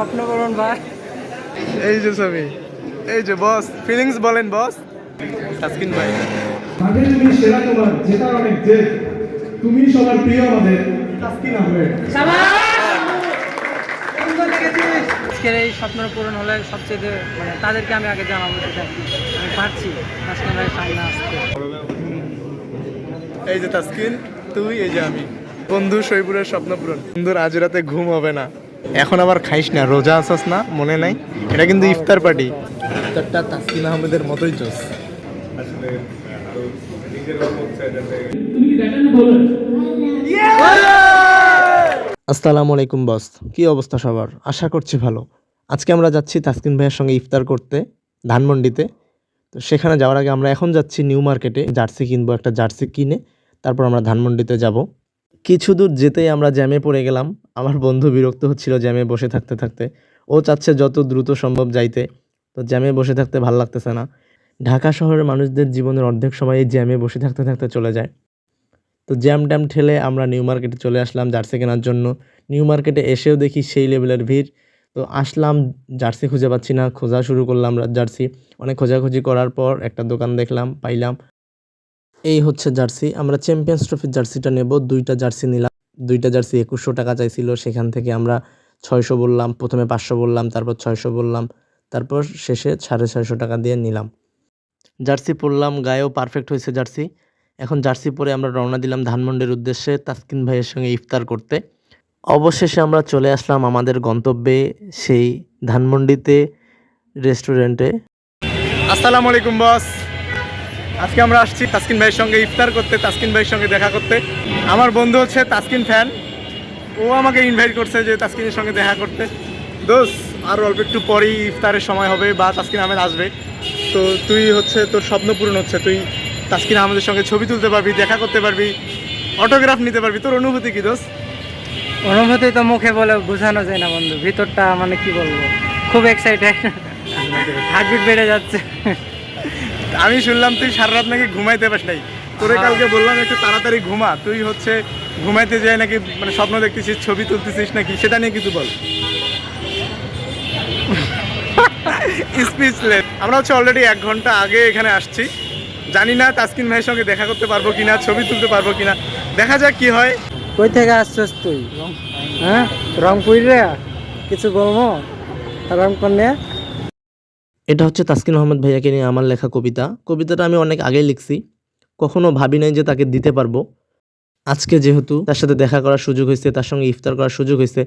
স্বপ্ন পূরণ ভাই। এই যে ছবি এই যে বস ফিলিংস বলেন বস তাসকিন ভাই। তুমি সেরা তোমার জেতার অনেক জেদ তুমি সবার প্রিয় আমাদের তাসকিন আহমেদ। আজকের এই স্বপ্ন পূরণ হলে সবচেয়ে যে- মানে তাদেরকে আমি আগে জানাব যেটা আমি পারছি ভাই সামনে আসতে। এই যে তাসকিন তুই এই যে আমি। বন্ধু শৈপুরের স্বপ্ন পূরণ। বন্ধুর আজ রাতে ঘুম হবে না। এখন আবার খাইস না রোজা আসাস না মনে নাই? এটা কিন্তু ইফতার পার্টি। ইফতারটা তাসকিন আহমেদের মতোই চোস আসসালামু আলাইকুম বস। কি অবস্থা সবার? আশা করছি ভালো। আজকে আমরা যাচ্ছি তাসকিন ভাইয়ের সঙ্গে ইফতার করতে ধানমন্ডিতে। তো সেখানে যাওয়ার আগে আমরা এখন যাচ্ছি নিউ মার্কেটে জার্সি কিনবো একটা জার্সি কিনে তারপর আমরা ধানমন্ডিতে যাব। কিছু দূর যেতেই আমরা জ্যামে পড়ে গেলাম। আমার বন্ধু বিরক্ত হচ্ছিল জ্যামে বসে থাকতে থাকতে। ও চাচ্ছে যত দ্রুত সম্ভব যাইতে। তো জ্যামে বসে থাকতে ভালো লাগতেছে না। ঢাকা শহরের মানুষদের জীবনের অর্ধেক সময় জ্যামে বসে থাকতে থাকতে চলে যায়। তো জ্যাম ট্যাম ঠেলে আমরা নিউ মার্কেটে চলে আসলাম জার্সি কেনার জন্য। নিউ মার্কেটে এসেও দেখি সেই লেভেলের ভিড়। তো আসলাম, জার্সি খুঁজে পাচ্ছি না। খোঁজা শুরু করলাম জার্সি। অনেক খোঁজাখুঁজি করার পর একটা দোকান দেখলাম, পাইলাম। এই হচ্ছে জার্সি। আমরা চ্যাম্পিয়ন্স ট্রফির জার্সিটা নেব। দুইটা জার্সি নিলাম। দুইটা জার্সি একুশশো টাকা চাইছিল। সেখান থেকে আমরা ছয়শো বললাম। প্রথমে পাঁচশো বললাম, তারপর ছয়শো বললাম, তারপর শেষে সাড়ে ছয়শো টাকা দিয়ে নিলাম। জার্সি পরলাম, গায়েও পারফেক্ট হয়েছে জার্সি। এখন জার্সি পরে আমরা রওনা দিলাম ধানমন্ডির উদ্দেশ্যে তাসকিন ভাইয়ের সঙ্গে ইফতার করতে। অবশেষে আমরা চলে আসলাম আমাদের গন্তব্যে, সেই ধানমন্ডিতে রেস্টুরেন্টে আসসালামু আলাইকুম বস আজকে আমরা আসছি তাসকিন ভাইয়ের সঙ্গে ইফতার করতে তাসকিন ভাইয়ের সঙ্গে দেখা করতে। আমার বন্ধু হচ্ছে তাসকিন ফ্যান। ও আমাকে ইনভাইট করছে যে তাসকিনের সঙ্গে দেখা করতে। দোষ আর অল্প একটু পরেই ইফতারের সময় হবে বা তাসকিন আহমেদ আসবে। তো তুই হচ্ছে তোর স্বপ্ন পূরণ হচ্ছে। তুই তাসকিন আহমেদের সঙ্গে ছবি তুলতে পারবি দেখা করতে পারবি অটোগ্রাফ নিতে পারবি। তোর অনুভূতি কি দোষ অনুভূতি তো মুখে বলে বোঝানো যায় না বন্ধু। ভিতরটা মানে কি বলব? খুব এক্সাইটেড হার্টবিট বেড়ে যাচ্ছে। আমি শুনলাম তুই সারা রাত নাকি ঘুমাইতে পারিস নাই। তোরে কালকে বললাম একটু তাড়াতাড়ি ঘুমা। তুই হচ্ছে ঘুমাইতে যায় নাকি মানে স্বপ্ন দেখতেছিস ছবি তুলতেছিস নাকি সেটা নিয়ে কিছু বল। স্পিচলেস আমরা হচ্ছে অলরেডি এক ঘণ্টা আগে এখানে আসছি। জানি না তাসকিন ভাইয়ের সঙ্গে দেখা করতে পারব কিনা ছবি তুলতে পারব কিনা। দেখা যাক কি হয়। কই থেকে আসছিস তুই? হ্যাঁ? রংপুর রে? কিছু বলব? রংপুর নিয়ে এটা হচ্ছে তাসকিন আহমেদ ভাইয়াকে নিয়ে আমার লেখা কবিতা। কবিতাটা আমি অনেক আগেই লিখছি। কখনো ভাবি নাই যে তাকে দিতে পারব। আজকে যেহেতু তার সাথে দেখা করার সুযোগ হয়েছে, তার সঙ্গে ইফতার করার সুযোগ হয়েছে,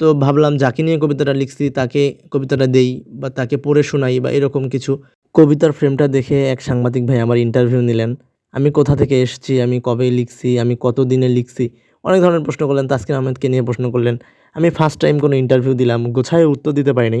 তো ভাবলাম যাকে নিয়ে কবিতাটা লিখছি, তাকে কবিতাটা দেই বা তাকে পড়ে শোনাই বা এরকম কিছু। কবিতার ফ্রেমটা দেখে এক সাংবাদিক ভাই আমার ইন্টারভিউ নিলেন। আমি কোথা থেকে এসেছি, আমি কবে লিখছি, আমি কত দিনে লিখছি? অনেক ধরনের প্রশ্ন করলেন, তাসকিন আহমেদকে নিয়ে প্রশ্ন করলেন। আমি ফার্স্ট টাইম কোনো ইন্টারভিউ দিলাম, গোছায় উত্তর দিতে পারিনি।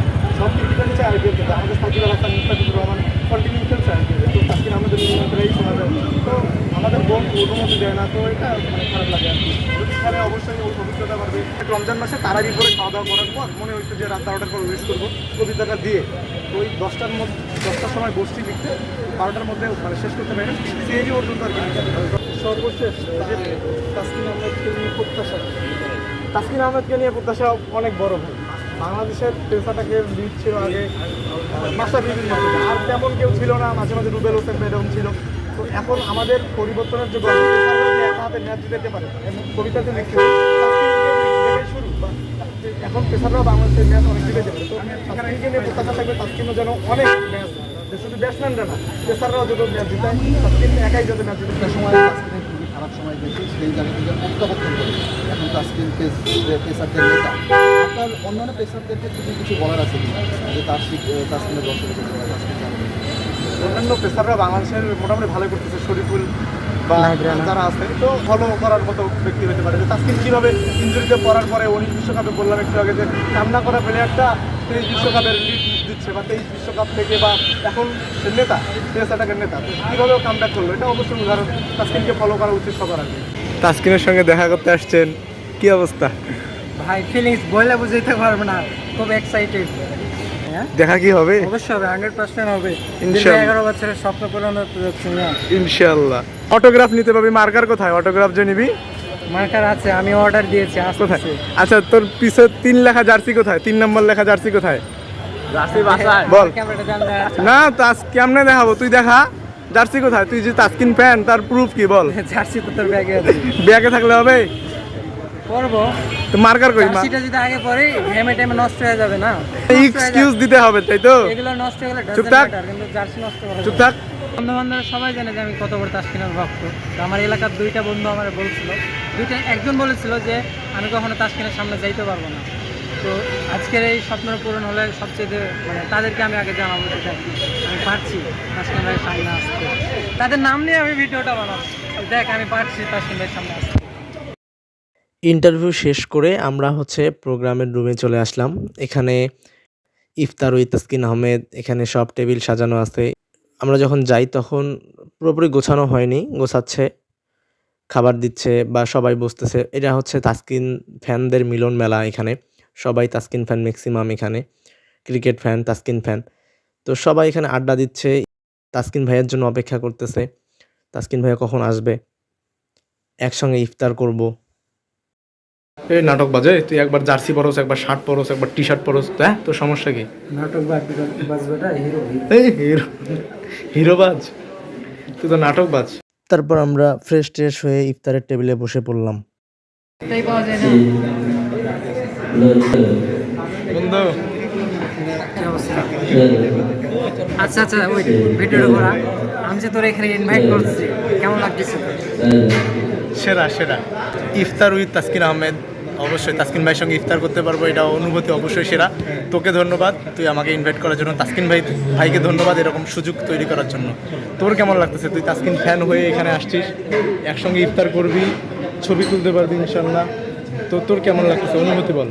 চায় আইপিএল খেলতে আমাদের তো তো আমাদের অনুমতি দেয় না। তো এটা মানে খারাপ লাগে আর কি অবশ্যই রমজান মাসে করে খাওয়া দাওয়া করার পর মনে হয়েছে যে রাত বারোটার পর উইশ করব। কবিতাটা দিয়ে। ওই দশটার মধ্যে দশটার সময় বসছি লিখতে বারোটার মধ্যে মানে শেষ করতে পারি সিএজি পর্যন্ত কি সর্বশেষ তাসকিন আহমেদকে নিয়ে প্রত্যাশা। তাসকিন আহমেদকে নিয়ে প্রত্যাশা অনেক বড় ভাই। বাংলাদেশের পেশাটাকে লিড ছিল আগে রহমান। আর তেমন কেউ ছিল না, মাঝে মাঝে রুবেল হোসেন এরকম ছিল। তো এখন আমাদের পরিবর্তনের যে গল্প একা হাতে ম্যাচ জিতাতে পারে, এবং কবিতাতে তাসকিনকে শুরু এখন পেশাররাও বাংলাদেশের ম্যাচ অনেক জিতে যাবে তো তাসকিনকে নিয়ে প্রত্যাশা থাকবে তাসকিনও যেন অনেক ম্যাচ শুধু ব্যাটসম্যানরা না, পেসাররাও যত ম্যাচ জিতায় তাসকিন একাই যাতে ম্যাচ জিতে। সময় খারাপ সময় গেছে, সেই জায়গা থেকে প্রত্যাবর্তন এখন তাস্কিন পেস পেসারদের নেতা আপনার অন্যান্য পেসারদেরকে যদি কিছু বলার আছে যে বা তাস্কিন চালাবে। অন্যান্য পেসাররা বাংলাদেশের মোটামুটি ভালো করতেছে শরীফুল বা। যারা আছে তো ফলো করার মতো ব্যক্তি হতে পারে। যে তাসকিন কীভাবে ইঞ্জুরিতে পড়ার পরে উনিশ বিশ্বকাপে বললাম একটু আগে যে কান্না করা প্লেয়ারটা তেইশ বিশ্বকাপের লিড হচ্ছে বা তেইশ বিশ্বকাপ থেকে বা এখন নেতা পেস অ্যাটাকের নেতা কীভাবে কাম ব্যাক করল? এটা অবশ্যই উদাহরণ। তাস্কিনকে ফলো করা উচিত সবার আগে। তাস্কিনের সঙ্গে দেখা করতে আসছেন। কি অবস্থা? ভাই ফিলিংস বলে বুঝাইতে পারব না খুব এক্সাইটেড হ্যাঁ? দেখা কি হবে? অবশ্যই হবে হান্ড্রেড পার্সেন্ট হবে। ইনশাআল্লাহ। এগারো বছরের স্বপ্ন পূরণ হতে যাচ্ছে না? ইনশাল্লাহ। অটোগ্রাফ নিতে পারবি মার্কার কোথায়? অটোগ্রাফ যে নিবি? মার্কার আছে আমি অর্ডার দিয়েছি কোথায়? আচ্ছা তোর পিছে তিন লেখা জার্সি কোথায়? তিন নম্বর লেখা জার্সি কোথায়? বল। না তাস কেমনে দেখাবো? তুই দেখা জার্সি কোথায়? তুই যে তাস্কিন ফ্যান তার প্রুফ কি? বল। জার্সি তো তোর ব্যাগে আছে। ব্যাগে থাকলে হবে? করব। তো মার্কার কই জার্সিটা যদি আগে পরে টাইমে নষ্ট হয়ে যাবে না। এক্সকিউজ দিতে হবে তাই তো? এগুলো নষ্ট হয়ে গেলে চুপ থাক। কিন্তু জার্সি নষ্ট করা চুপ থাক। বন্ধু সবাই জানে যে আমি কত বড় তাসকিনের ভক্ত। তো আমার এলাকার দুইটা বন্ধু আমার বলছিল দুইটা একজন বলেছিল যে আমি কখনো তাসকিনের সামনে যাইতে পারব না। তো আজকের এই স্বপ্ন পূরণ হলে সবচেয়ে মানে তাদেরকে আমি আগে জানাব আমি পারছি তাসকিন ভাইয়ের সামনে আসতে। তাদের নাম নিয়ে আমি ভিডিওটা বানাবো। দেখ আমি পারছি তাসকিন ভাইয়ের সামনে আসতে। ইন্টারভিউ শেষ করে আমরা হচ্ছে প্রোগ্রামের রুমে চলে আসলাম। এখানে ইফতার উইথ তাসকিন আহমেদ, এখানে সব টেবিল সাজানো আছে। আমরা যখন যাই তখন পুরোপুরি গোছানো হয়নি, গোছাচ্ছে, খাবার দিচ্ছে বা সবাই বসতেছে। এটা হচ্ছে তাসকিন ফ্যানদের মিলন মেলা এখানে। সবাই তাসকিন ফ্যান ম্যাক্সিমাম এখানে। Cricket fan, Taskin fan. তো সবাই এখানে আড্ডা দিচ্ছে। তাসকিন ভাইয়ের জন্য অপেক্ষা করতেছে। তাসকিন ভাইয়া কখন আসবে? একসঙ্গে ইফতার করব। এই নাটক বাজে তুই একবার জার্সি পরস একবার শার্ট পরস একবার টি শার্ট পরস হ্যাঁ তোর সমস্যা কি? নাটক বাজবেটা হিরো এই হিরো হিরোবাজ তুই তো নাটক বাজ। তারপর আমরা ফ্রেশ ট্রেশ হয়ে ইফতারের টেবিলে বসে পড়লাম। বন্ধু। আচ্ছা আচ্ছা ওই ভিডিওটা করা। আমি যে তোর এখানে ইনভাইট করছি কেমন লাগতেছে? সেরা সেরা। ইফতার উইথ তাসকিন আহমেদ। অবশ্যই তাসকিন ভাইয়ের সঙ্গে ইফতার করতে পারব এটা অনুভূতি অবশ্যই সেরা। তোকে ধন্যবাদ তুই আমাকে ইনভাইট করার জন্য। তাসকিন ভাই ভাইকে ধন্যবাদ এরকম সুযোগ তৈরি করার জন্য। তোর কেমন লাগতেছে? তুই তাসকিন ফ্যান হয়ে এখানে আসছিস একসঙ্গে ইফতার করবি ছবি তুলতে পারবি ইনশাল্লাহ তো তোর কেমন লাগতেছে? অনুভূতি বল।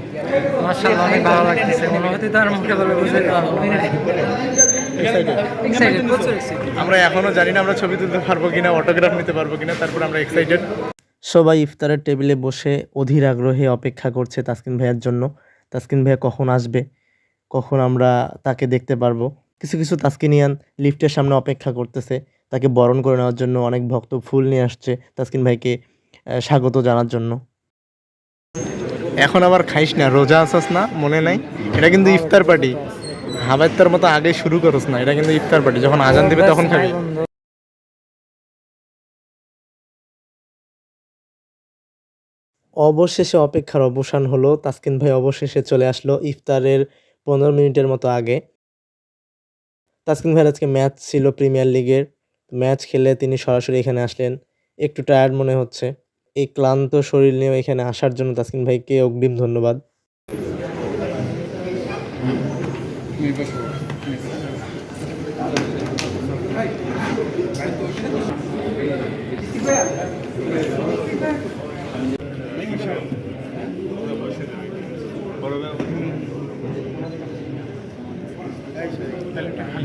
মাশাআল্লাহ অনেক ভালো লাগতেছে। অনুভূতি তো আর মুখে বলে বুঝাইতে পারব না Excited? এক্সাইটেড প্রচুর এক্সাইটেড আমরা এখনও জানি না আমরা ছবি তুলতে পারব কিনা অটোগ্রাফ নিতে পারব কিনা তারপর আমরা এক্সাইটেড সবাই ইফতারের টেবিলে বসে অধীর আগ্রহে অপেক্ষা করছে তাসকিন ভাইয়ার জন্য। তাসকিন ভাইয়া কখন আসবে? কখন আমরা তাকে দেখতে পারব? কিছু কিছু তাসকিনিয়ান লিফটের সামনে অপেক্ষা করতেছে। তাকে বরণ করে নেওয়ার জন্য অনেক ভক্ত ফুল নিয়ে আসছে তাসকিন ভাইকে স্বাগত জানার জন্য। এখন আবার খাইস না, রোজা আসাস না, মনে নাই? এটা কিন্তু ইফতার পার্টি। হাবাইতার মতো আগে শুরু করস না, এটা কিন্তু ইফতার পার্টি, যখন আজান দিবে তখন খাবি। অবশেষে অপেক্ষার অবসান হলো। তাসকিন ভাই অবশেষে চলে আসলো ইফতারের পনেরো মিনিটের মতো আগে। তাসকিন ভাইয়ের আজকে ম্যাচ ছিল প্রিমিয়ার লিগের। ম্যাচ খেলে তিনি সরাসরি এখানে আসলেন। একটু টায়ার্ড মনে হচ্ছে। এই ক্লান্ত শরীর নিয়ে এখানে আসার জন্য তাসকিন ভাইকে অগ্রিম ধন্যবাদ।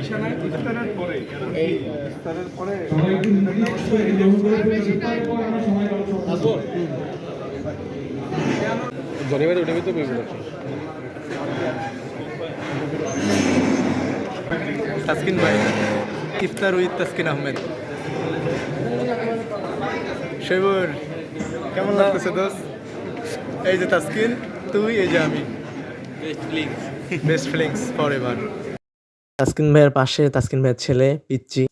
সময় কারও সময় তাসকিন ভাই ইফতার উইথ তাসকিন আহমেদ। শৈবর কেমন লাগতেছে দোস্ত? এই যে তাসকিন। তুই এই যে আমি। Best feelings forever Taskin ভাইয়ের পাশে তাসকিন ভাইয়ের ছেলে পিচ্চি।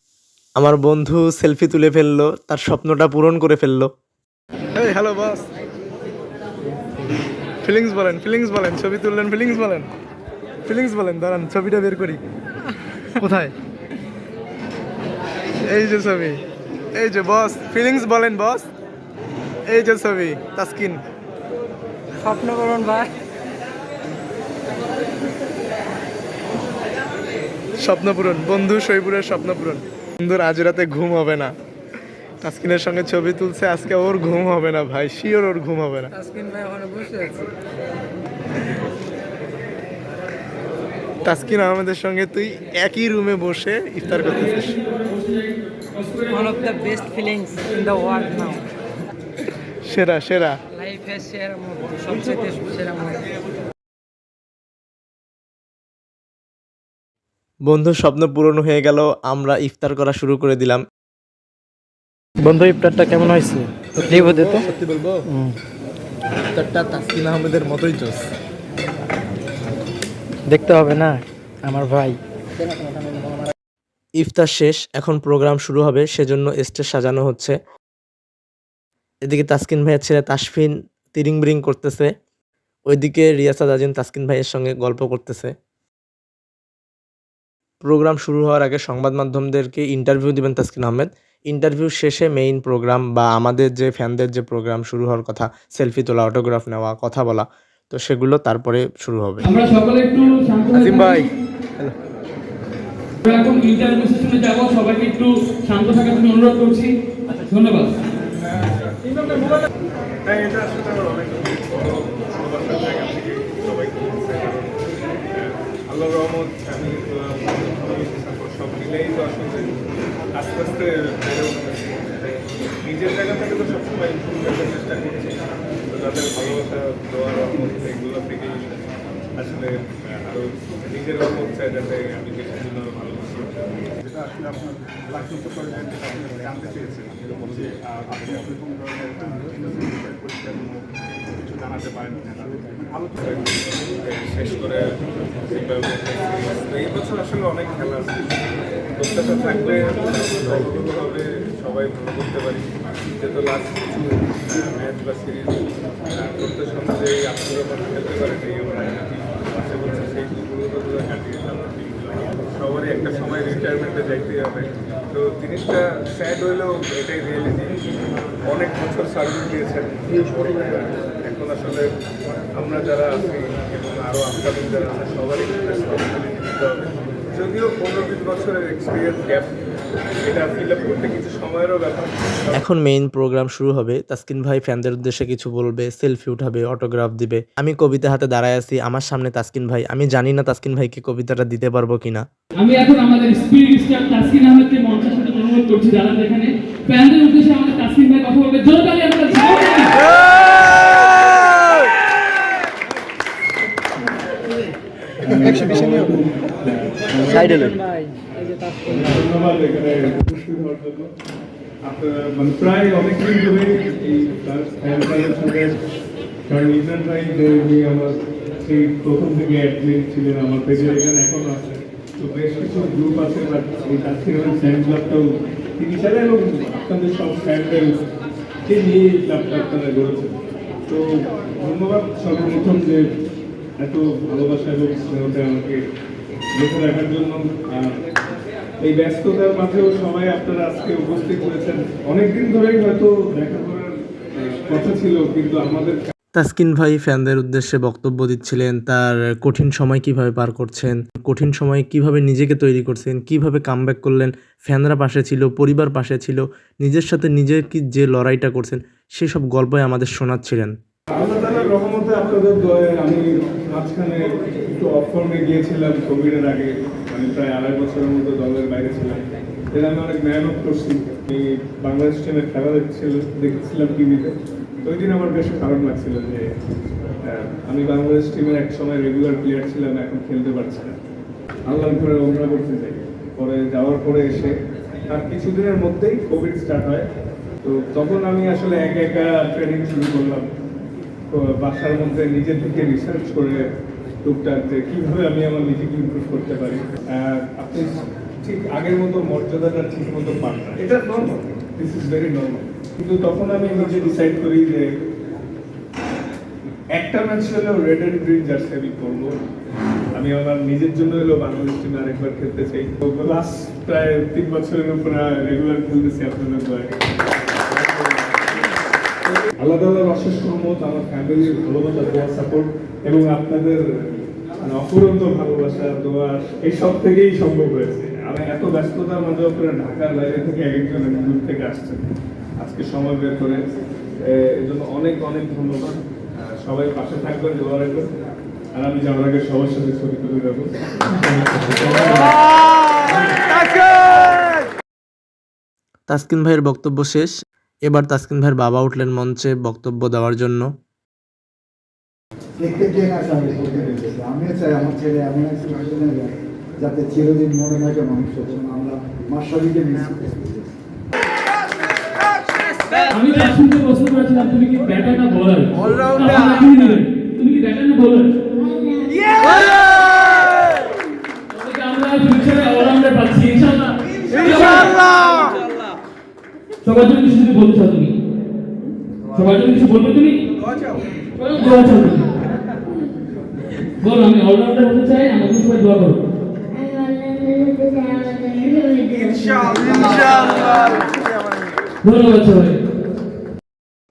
আমার বন্ধু সেলফি তুলে ফেলল তার স্বপ্নটা পূরণ করে ফেলল। এই হ্যালো বস ফিলিংস বলেন ফিলিংস বলেন ছবি তুললেন ফিলিংস বলেন। ফিলিংস বলেন দাঁড়ান ছবিটা বের করি। কোথায়? এই যে ছবি এই যে বস ফিলিংস বলেন বস এই যে ছবি তাসকিন। স্বপ্ন করুন ভাই স্বপ্নপূরণ বন্ধু শৈপুরের স্বপ্নপূরণ। বন্ধুর আজ রাতে ঘুম হবে না। তাসকিনের সঙ্গে ছবি তুলছে আজকে ওর ঘুম হবে না ভাই শিওর ওর ঘুম হবে না। তাসকিন ভাই ওখানে বসে আছে। তাসকিন আহমেদের সঙ্গে তুই একই রুমে বসে ইফতার করতেছিস। One of the best feelings in the world now সেরা সেরা। সেরা মুহূর্ত সবচেয়ে সেরা মুহূর্ত। বন্ধুর স্বপ্ন পূরণ হয়ে গেল আমরা ইফতার করা শুরু করে দিলাম। বন্ধু ইফতারটা কেমন হয়েছে? দেবো দে তো। সত্যি বলব ইফতারটা তাসকিন আহমেদের মতোই চোস দেখতে হবে না আমার ভাই। ইফতার শেষ এখন প্রোগ্রাম শুরু হবে সেজন্য স্টেজ সাজানো হচ্ছে। এদিকে তাসকিন ভাইয়ের ছেলে তাসফিন তিরিং বিরিং করতেছে। ওইদিকে রিয়াসাদ আজিন তাসকিন ভাইয়ের সঙ্গে গল্প করতেছে। প্রোগ্রাম শুরু হওয়ার আগে সংবাদ মাধ্যমদেরকে ইন্টারভিউ দিবেন তাসকিন আহমেদ। ইন্টারভিউ শেষে মেইন প্রোগ্রাম বা আমাদের যে ফ্যানদের যে প্রোগ্রাম শুরু হওয়ার কথা সেলফি তোলা অটোগ্রাফ নেওয়া কথা বলা তো সেগুলো তারপরে শুরু হবে। আমরা সকলে একটু শান্ত আজিম ভাই। আমরা এখন ইন্টারভিউ সেশনে যাব সবাইকে একটু শান্ত থাকার জন্য অনুরোধ করছি। ধন্যবাদ। আল্লাহ রহমত, আমি সব মিলেই তো আসলে আস্তে আস্তে বেড়ে নিজের জায়গা থেকে তো সবসময় ইম্প্রুভমেন্টের চেষ্টা করছি। তো তাদের ভালোবাসা দেওয়ার রহমত, এগুলো থেকেই আসলে আরও নিজের রহমত চাই যাতে আমি দেশের জন্য ভালোবাসি যেটা আসলে আপনার লাইসেন্স করে জানতে চেয়েছিলাম এরকম যে আপনি এরকম ধরনের কিছু জানাতে পারেন। ভালো শেষ করে এই বছর আসলে অনেক খেলা আছে। প্রত্যাশা থাকলে হবে সবাই ভালো করতে পারি। যেহেতু লাস্ট কিছু ম্যাচ বা সিরিজ প্রত্যাশা অনুযায়ী আপনারা ভালো খেলতে পারেন এই আমরা আশা করছি সেই দুর্বলতা কাটিয়ে আমরা সবারই একটা সময় রিটায়ারমেন্টে যাইতেই হবে। তো জিনিসটা স্যাড হইলেও এটাই রিয়েলিটি অনেক বছর সার্ভিস দিয়েছেন। এখন আসলে আমরা যারা আছি এবং আরও আপকামিং যারা আছে, সবারই রেসপন্সিবিলিটি যদিও পনেরো বিশ বছরের এক্সপিরিয়েন্স গ্যাপ এটা ফিল আপ করতে কিছু সময়েরও ব্যাপার এখন মেইন প্রোগ্রাম শুরু হবে। তাসকিন ভাই ফ্যানদের উদ্দেশ্যে কিছু বলবে সেলফি উঠাবে অটোগ্রাফ দিবে। আমি কবিতা হাতে দাঁড়ায় আছি আমার সামনে তাসকিন ভাই। আমি জানি না তাসকিন ভাইকে কবিতাটা দিতে পারব কিনা। আমি এখন আমাদের স্পিরিট স্টার তাসকিন আহমেদকে মঞ্চের সাথে অনুরোধ করছি দাঁড়াতে এখানে ফ্যানদের উদ্দেশ্যে আমাদের তাসকিন ভাই কথা বলবে। জোরদারি আপনারা ভাই মানে প্রায় অনেকদিন ধরে এই কারণ ইমরান ভাই যে আমার সেই প্রথম থেকে অ্যাডমিন ছিলেন আমার পেজের এখানে এখনও আছে। তো বেশ কিছু গ্রুপ আছে বা এই তাস্কির ফ্যান ক্লাবটাও তিনি ছাড়া এবং আপনাদের সব ফ্যানদের কে নিয়ে এই ক্লাবটা আপনারা গড়েছেন। তো ধন্যবাদ সর্বপ্রথম যে এত ভালোবাসা এবং স্নেহতে আমাকে লিখে রাখার জন্য। এই ব্যস্ততার মাঝেও সবাই আপনারা আজকে উপস্থিত হয়েছেন। অনেকদিন ধরেই হয়তো দেখা করার কথা ছিল কিন্তু আমাদের তাসকিন ভাই ফ্যানদের উদ্দেশ্যে বক্তব্য দিচ্ছিলেন তার কঠিন সময় কীভাবে পার করছেন কঠিন সময়ে কীভাবে নিজেকে তৈরি করছেন কীভাবে কামব্যাক করলেন ফ্যানরা পাশে ছিল পরিবার পাশে ছিল নিজের সাথে নিজে কি যে লড়াইটা করছেন সেসব গল্পই আমাদের শোনাচ্ছিলেন। রহমতে আপনাদের আমি মাঝখানে একটু অফ ফর্মে গিয়েছিলাম কোভিডের আগে। আমি প্রায় আড়াই বছরের মতো দলের বাইরে ছিলাম। এর আমি অনেক মেহনত করছি আমি বাংলাদেশ টিমের খেলা দেখছিল, দেখছিলাম টিভিতে ওই দিন আমার বেশ খারাপ লাগছিল যে আমি বাংলাদেশ টিমের এক সময় রেগুলার প্লেয়ার ছিলাম, এখন খেলতে পারছি না। আল্লাহ ঘরে ওমরা করতে যাই পরে যাওয়ার পরে এসে তার কিছুদিনের মধ্যেই কোভিড স্টার্ট হয়। তো তখন আমি আসলে একা একা ট্রেনিং শুরু করলাম। বাসার মধ্যে নিজে থেকে রিসার্চ করে টুকটাক যে কীভাবে আমি আমার নিজেকে ইমপ্রুভ করতে পারি আপনি ঠিক আগের মতো মর্যাদাটা ঠিক মতো পান এটা normal this is very normal কিন্তু তখন আমি নিজে ডিসাইড করি যে একটা ম্যাচ হলেও রেড অ্যান্ড গ্রিন জার্সি আমি করব আমি আমার নিজের জন্য হলেও বাংলাদেশ টিমে আরেকবার খেলতে চাই। লাস্ট প্রায় তিন বছরের উপরে রেগুলার খেলতেছি আপনাদের দয়া আল্লাহ তাআলার অশেষ রহমত আমার ফ্যামিলির ভালোবাসা দোয়া সাপোর্ট এবং আপনাদের মানে অফুরন্ত ভালোবাসা দোয়া এই সব থেকেই সম্ভব হয়েছে। আমি এত ব্যস্ততার মাঝে আপনারা ঢাকার বাইরে থেকে একজন দূর থেকে আসছেন। আজকে সময় বের করে এই জন্য অনেক অনেক ধন্যবাদ। সবাই পাশে থাকবেন দোয়া রাখবেন। আর আমি যাওয়ার আগে সবার সাথে ছবি তুলে দেবো তাসকিন ভাইয়ের বক্তব্য শেষ। এবার তাসকিন ভাইয়ের বাবা উঠলেন মঞ্চে বক্তব্য দেওয়ার জন্য। আমিও চাই আমার ছেলে এমন একটা পজিশনে যায় যাতে চিরদিন মনে থাকে মানুষ আমরা মার্শালিকে মিস আমি তাসকিনকে প্রশ্ন করেছিলাম তুমি কি ব্যাটার না বোলার তুমি কি ব্যাটার না বোলার আমরা ফিউচারে অলরাউন্ডার পাচ্ছি? ইনশাআল্লাহ। ইনশাআল্লাহ! সবার জন্য কিছু যদি বলতে চাও তুমি? সবার জন্য কিছু বলবে তুমি? দোয়া চাও তুমি? আমি অলরাউন্ডার হতে চাই, আমাকে সবাই দোয়া করো।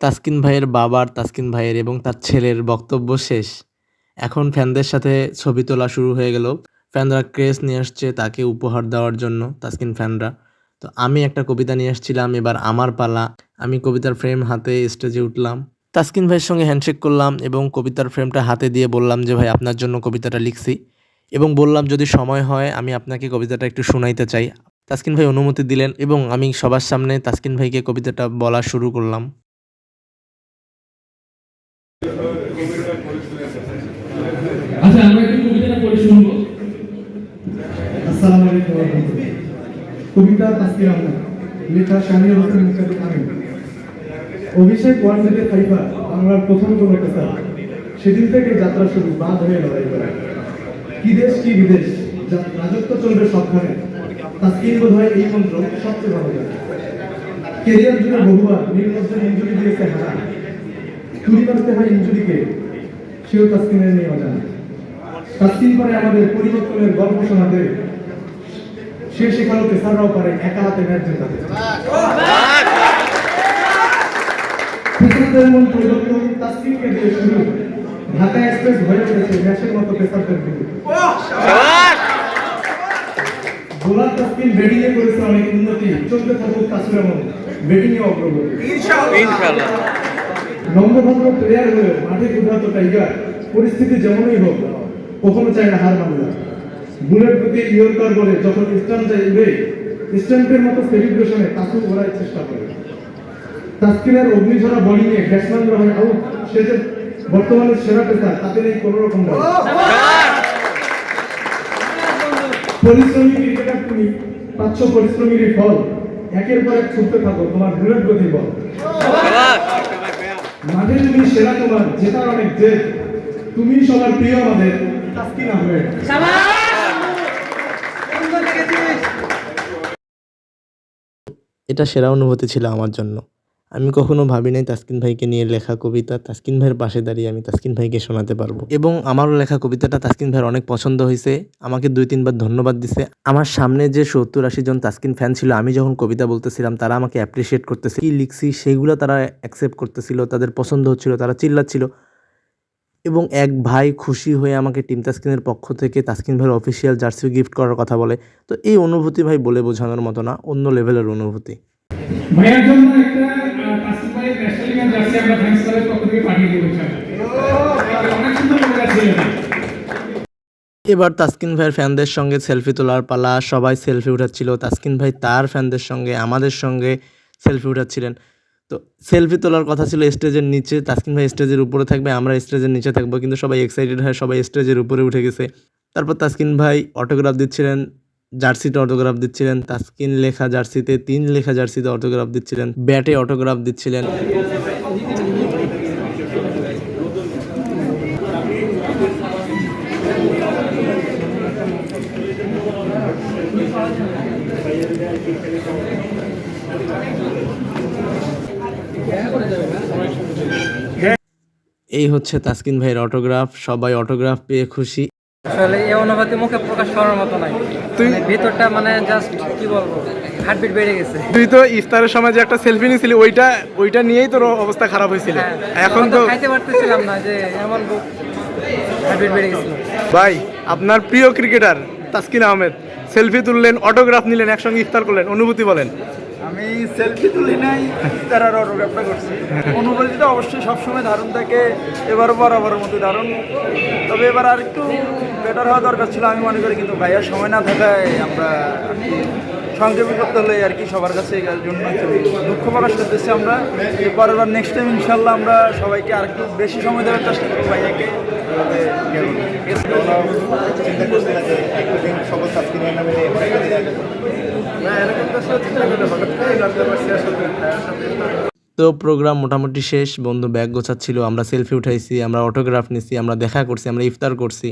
তাসকিন ভাইয়ের বাবার, তাসকিন ভাইয়ের এবং তার ছেলের বক্তব্য শেষ। এখন ফ্যানদের সাথে ছবি তোলা শুরু হয়ে গেল। ফ্যানরা ক্রেস নিয়ে আসছে, তাকে উপহার দেওয়ার জন্য, তাসকিন ফ্যানরা। তো আমি একটা কবিতা নিয়ে আসছিলাম এবার আমার পালা। আমি কবিতার ফ্রেম হাতে স্টেজে উঠলাম। তাসকিন ভাইয়ের সঙ্গে হ্যান্ডশেক করলাম এবং কবিতার ফ্রেমটা হাতে দিয়ে বললাম যে ভাই আপনার জন্য কবিতাটা লিখছি। এবং বললাম যদি সময় হয় আমি আপনাকে কবিতাটা একটু শোনাইতে চাই। তাসকিন ভাই অনুমতি দিলেন এবং আমি সবার সামনে তাসকিন ভাইকে কবিতাটা বলা শুরু করলাম। আচ্ছা আমরা একটু কবিতাটা পড়ে শুনব। আসসালামু আলাইকুম। কবিতা তাসকির আহমেদ লেখা শামির হোসেন মুক্তাদির আমিন। অভিষেক ওয়ার্ল্ডে ফাইফা, বাংলার প্রথম পেশা সেদিন থেকে যাত্রা শুরু, বাদ হয়ে লড়াই করা। কি দেশ, কি বিদেশ রাজত্ব চলবে সবখানে। তাসকিন বোধ হয় এই মন্ত্র সবচেয়ে ভালো জানে। কেরিয়ার জুড়ে বহুবার নির্লজ্জ ইঞ্জুরি দিয়েছে হারা। চুরি করতে হয় ইঞ্জুরিকে, সেও তাসকিনের নিয়ে অজানা। তাসকিন পারে আমাদের পরিবর্তনের গল্প শোনাতে সে শেখানো পেশাররাও পারে একা হাতে ম্যাচ জেতাতে পেশারদের মন পরিবর্তন তাসকিনকে দিয়ে শুরু ঢাকা এক্সপ্রেস হয়ে উঠেছে ম্যাচের মতো পেশারদের গুরু বোলার তাসকিন ব্যাটিং এ করেছে অনেক উন্নতি। চলতে থাকুক এমন ব্যাটিং এ অগ্রগতি। নম্রভদ্র প্লেয়ার হয়ে মাঠে কুদাতো টাইগার পরিস্থিতি যেমনই হোক কখনো চায় না হার মানবে বুলেট প্রতি ইয়র্কার বলে যখন যায় উড়ে স্ট্যাম্পের মতো সেলিব্রেশনে কাসু ওড়ার চেষ্টা করে তাস্কিনের অগ্নিঝরা বোলিং এ ব্যাটসম্যানরা হয় আউট সে যে বর্তমানে সেরা পেসার, তাতে নেই কোনো রকম পরিশ্রমী ক্রিকেটার তুমি, পাচ্ছ পরিশ্রমীরই ফল। একের পর এক ছুটতে থাকো, তোমার বুলেট গতি বল। মাঠে তুমি সেরা তোমার, জেতার অনেক জেদ তুমি সবার প্রিয় আমাদের তাসকিন আহমেদ। এটা সেরা অনুভূতি ছিল আমার জন্য। আমি কখনো ভাবি নাই তাসকিন ভাইকে নিয়ে লেখা কবিতা তাসকিন ভাইয়ের পাশে দাঁড়িয়ে আমি তাসকিন ভাইকে শোনাতে পারব। এবং আমারও লেখা কবিতাটা তাসকিন ভাইয়ের অনেক পছন্দ হয়েছে, আমাকে দুই তিনবার ধন্যবাদ দিছে। আমার সামনে যে সত্তর আশি জন তাসকিন ফ্যান ছিল, আমি যখন কবিতা বলতেছিলাম, তারা আমাকে অ্যাপ্রিসিয়েট করতেছে কি লিখছি, সেগুলো তারা অ্যাকসেপ্ট করতেছিল, তাদের পছন্দ হচ্ছিল, তারা চিল্লাচ্ছিল। এবং এক ভাই খুশি হয়ে আমাকে টিম তাসকিনের পক্ষ থেকে তাসকিন ভাইয়ের অফিসিয়াল জার্সি গিফট করার কথা বলে। তো এই অনুভূতি ভাই বলে বোঝানোর মতো না অন্য লেভেলের অনুভূতি। ভাইয়ার জন্য একটা তাসকিন ভাইয়ের ন্যাশনাল লিগের জার্সি আমরা ফ্যান্স ক্লাবের পক্ষ থেকে পাঠিয়ে দেবো অনেক সুন্দর কবিতা এবার তাসকিন ভাইয়ের ফ্যানদের সঙ্গে সেলফি তোলার পালা সবাই সেলফি উঠাচ্ছিল। তাসকিন ভাই তার ফ্যানদের সঙ্গে আমাদের সঙ্গে সেলফি উঠাচ্ছিলেন। তো সেলফি তোলার কথা ছিল স্টেজের নিচে তাসকিন ভাই স্টেজের উপরে থাকবে, আমরা স্টেজের নিচে থাকব, কিন্তু সবাই এক্সাইটেড হয়ে সবাই স্টেজের উপরে উঠে গেছে। তারপর তাসকিন ভাই অটোগ্রাফ দিচ্ছিলেন, জার্সিতে অটোগ্রাফ দিচ্ছিলেন তাসকিন লেখা জার্সিতে, তিন লেখা জার্সিতে অটোগ্রাফ দিচ্ছিলেন ব্যাটে অটোগ্রাফ দিচ্ছিলেন। এই হচ্ছে তাসকিন ভাইয়ের অটোগ্রাফ সবাই অটোগ্রাফ পেয়ে খুশি। আসলে এই অনুভূতি মুখে প্রকাশ করার মতো নাই। তুই ভিতরটা মানে জাস্ট কি বলব হার্টবিট বেড়ে গেছে। তুই তো ইফতারের সময় যে একটা সেলফি নিয়েছিলি ওইটা ওইটা নিয়েই তোর অবস্থা খারাপ হয়েছিল। হ্যাঁ, এখন তো খাইতে পারতেছিলাম না যে এমন হার্টবিট বেড়ে গেছিল। ভাই আপনার প্রিয় ক্রিকেটার তাসকিন আহমেদ। সেলফি তুললেন অটোগ্রাফ নিলেন একসঙ্গে ইফতার করলেন অনুভূতি বলেন। আমি সেলফি তুলি নাই তার আর অটোগ্রাফটা করছি অনুভূতিটা অবশ্যই সবসময় ধারণ থাকে এবার বরাবরের মতো ধারণ তবে এবার আর একটু বেটার হওয়া দরকার ছিল আমি মনে করি কিন্তু ভাইয়ার সময় না থাকায় আমরা আর সংক্ষেপে করতে হলে আর কি সবার কাছে এর জন্য দুঃখ প্রকাশ করতেছি আমরা পরের বার নেক্সট টাইম ইনশাল্লাহ আমরা সবাইকে আর একটু বেশি সময় দেওয়ার চেষ্টা করব ভাইয়াকে ইয়ে। চিন্তা সকল নামে তো প্রোগ্রাম মোটামুটি শেষ বন্ধু ব্যাগ গোছাচ্ছিল আমরা সেলফি উঠাইছি আমরা অটোগ্রাফ নিছি আমরা দেখা করছি আমরা ইফতার করছি।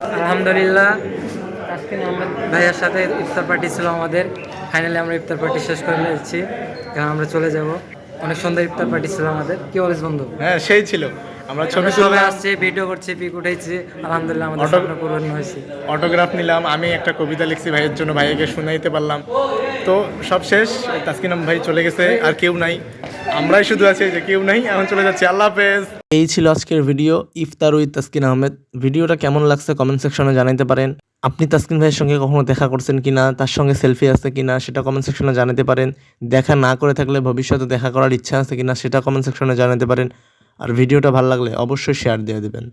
আলহামদুলিল্লাহ আজকে ভাইয়ার সাথে ইফতার পার্টি ছিল আমাদের ফাইনালি আমরা ইফতার পার্টি শেষ করে নিয়েছি এখন আমরা চলে যাব। অনেক সুন্দর ইফতার পার্টি ছিল আমাদের। কি বলিস বন্ধু? হ্যাঁ সেই ছিল। আমরা ছবি তুললাম। আসছে ভিডিও করছে পিক উঠাইছে আলহামদুলিল্লাহ আমাদের স্বপ্ন পূরণ হয়েছে। অটোগ্রাফ নিলাম আমি একটা কবিতা লিখছি ভাইয়ের জন্য ভাইয়াকে শোনাইতে পারলাম। তো সব শেষ। তাসকিনাম ভাই চলে গেছে, আর কেউ নাই। আমরাই শুধু আছি যে কেউ নাই, এখন চলে যাচ্ছি। আল্লাহ হাফেজ। এই ছিল আজকের ভিডিও, ইফতার উইথ তাসকিন আহমেদ। ভিডিওটা কেমন লাগছে কমেন্ট সেকশনে জানাতে পারেন। আপনি তাসকিন ভাইয়ের সঙ্গে কখনো দেখা করছেন কিনা, তার সঙ্গে সেলফি আছে কিনা, সেটা কমেন্ট সেকশনে জানাতে পারেন। দেখা না করে থাকলে ভবিষ্যতে দেখা করার ইচ্ছা আছে কিনা, সেটা কমেন্ট সেকশনে জানাতে পারেন। আর ভিডিওটা ভালো লাগলে অবশ্যই শেয়ার দিয়ে দেবেন।